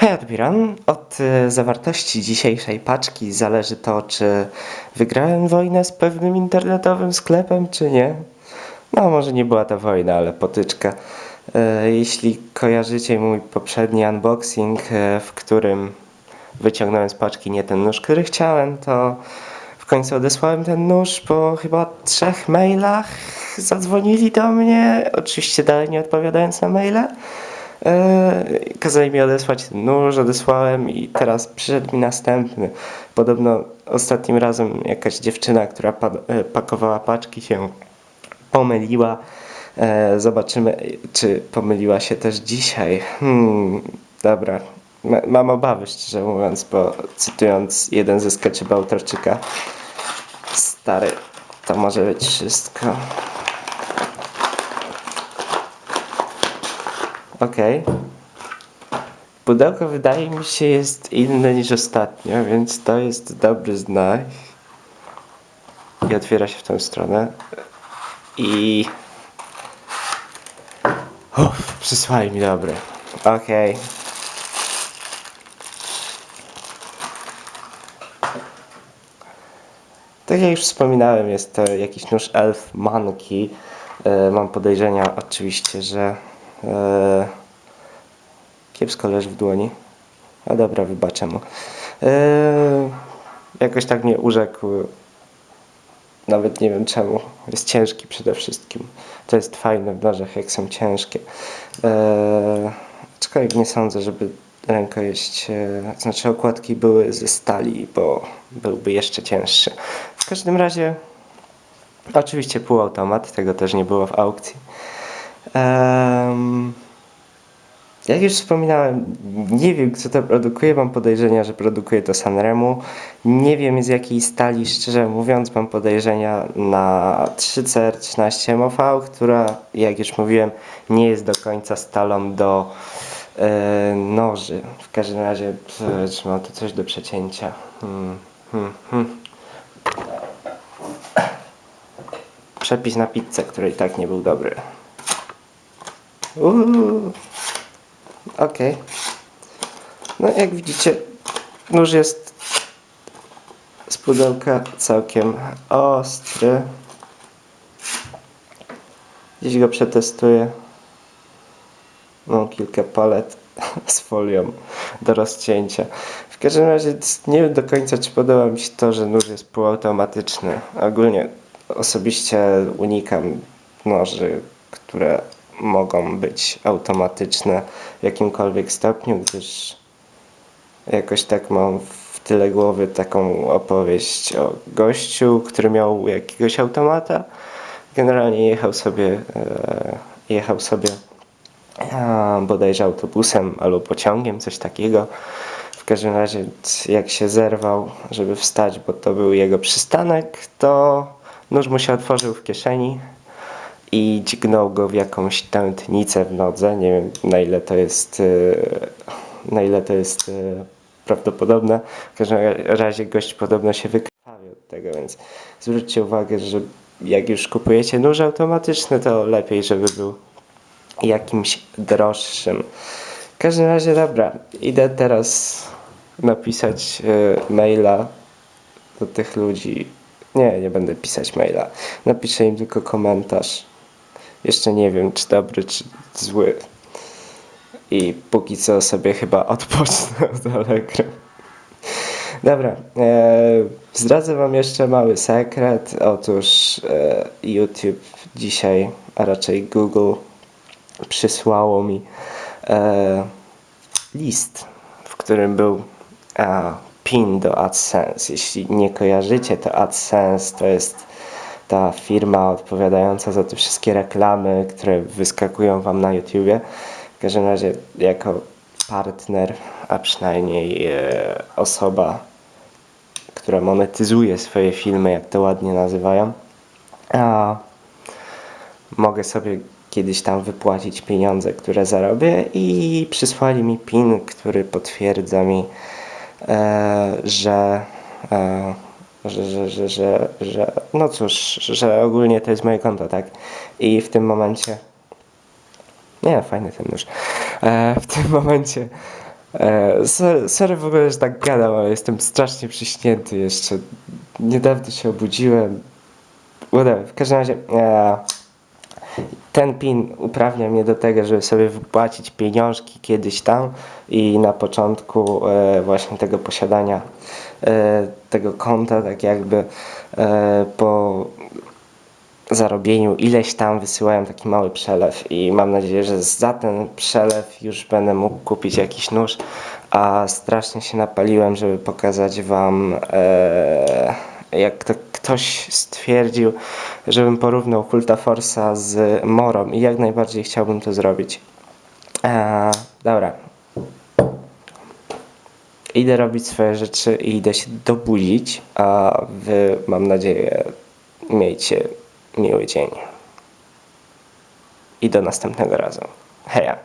Hej odbieran, od e, zawartości dzisiejszej paczki zależy to, czy wygrałem wojnę z pewnym internetowym sklepem, czy nie. No, może nie była to wojna, ale potyczka. E, Jeśli kojarzycie mój poprzedni unboxing, e, w którym wyciągnąłem z paczki nie ten nóż, który chciałem, to w końcu odesłałem ten nóż po chyba trzech mailach. Zadzwonili do mnie, oczywiście dalej nie odpowiadając na maile. Eee, kazali mi odesłać ten nóż, odesłałem i teraz przyszedł mi następny. Podobno ostatnim razem jakaś dziewczyna, która pa e, pakowała paczki się pomyliła. Eee, zobaczymy, czy pomyliła się też dzisiaj. Hmm, dobra. Ma- Mam obawy, szczerze mówiąc, bo cytując jeden ze sketchy Bałtarczyka, stary, to może być wszystko. Okej. Pudełko wydaje mi się jest inne niż ostatnio, więc to jest dobry znak. I otwiera się w tą stronę. I... Uff, przysłali mi dobre. Okej. Tak jak już wspominałem, jest to jakiś nóż Elf Monkey. E, mam podejrzenia oczywiście, że kiepsko leży w dłoni. No dobra, wybaczę mu. E, jakoś tak mnie urzekł. Nawet nie wiem czemu. Jest ciężki przede wszystkim. To jest fajne w nożach, jak są ciężkie. E, aczkolwiek nie sądzę, żeby rękojeść, e, znaczy okładki były ze stali, bo byłby jeszcze cięższy. W każdym razie, oczywiście półautomat, tego też nie było w aukcji. Em, jak już wspominałem, nie wiem kto to produkuje, mam podejrzenia, że produkuje to Sanremo. Nie wiem z jakiej stali, szczerze mówiąc, mam podejrzenia na 3CR13MOV, która, jak już mówiłem, nie jest do końca stalą do e, noży. W każdym razie, czy mam tu coś do przecięcia? Hmm, hmm, hmm. Przepis na pizzę, który i tak nie był dobry. Uuu. Okej. No jak widzicie, nóż jest z pudełka całkiem ostry. Dziś go przetestuję. Mam kilka palet z folią do rozcięcia. W każdym razie nie wiem do końca, czy podoba mi się to, że nóż jest półautomatyczny. Ogólnie osobiście unikam noży, które mogą być automatyczne w jakimkolwiek stopniu, gdyż jakoś tak mam w tyle głowy taką opowieść o gościu, który miał jakiegoś automata. Generalnie jechał sobie, e, jechał sobie a, bodajże autobusem albo pociągiem, coś takiego. W każdym razie, jak się zerwał, żeby wstać, bo to był jego przystanek, to nóż mu się otworzył w kieszeni i dźgnął go w jakąś tętnicę w nodze. Nie wiem na ile to jest, e, na ile to jest e, prawdopodobne. W każdym razie gość podobno się wykrwawił od tego, więc zwróćcie uwagę, że jak już kupujecie nóż automatyczny, to lepiej, żeby był jakimś droższym. W każdym razie, dobra, idę teraz napisać e, maila do tych ludzi. Nie, nie będę pisać maila. Napiszę im tylko komentarz. Jeszcze nie wiem, czy dobry, czy zły. I póki co sobie chyba odpocznę od Allegro. Dobra, e, zdradzę Wam jeszcze mały sekret. Otóż e, YouTube dzisiaj, a raczej Google, przysłało mi e, list, w którym był e, pin do AdSense. Jeśli nie kojarzycie, to AdSense to jest ta firma odpowiadająca za te wszystkie reklamy, które wyskakują Wam na YouTubie. W każdym razie, jako partner, a przynajmniej e, osoba, która monetyzuje swoje filmy, jak to ładnie nazywają, a mogę sobie kiedyś tam wypłacić pieniądze, które zarobię i przysłali mi PIN, który potwierdza mi, e, że, e, że, że, że, że, no cóż, że ogólnie to jest moje konto, tak? I w tym momencie, nie, fajny ten nóż, e, w tym momencie E, sorry, sorry w ogóle, że tak gadam, ale jestem strasznie przyśnięty jeszcze. Niedawno się obudziłem. Whatever. W każdym razie e, ten PIN uprawnia mnie do tego, żeby sobie wypłacić pieniążki kiedyś tam i na początku e, właśnie tego posiadania e, tego konta, tak jakby e, po zarobieniu ileś tam wysyłałem taki mały przelew i mam nadzieję, że za ten przelew już będę mógł kupić jakiś nóż, a strasznie się napaliłem, żeby pokazać wam jak to ktoś stwierdził, żebym porównał Hulta Force'a z Morą i jak najbardziej chciałbym to zrobić. E, dobra. Idę robić swoje rzeczy i idę się dobudzić, a wy mam nadzieję miejcie miły dzień. I do następnego razu. Heja.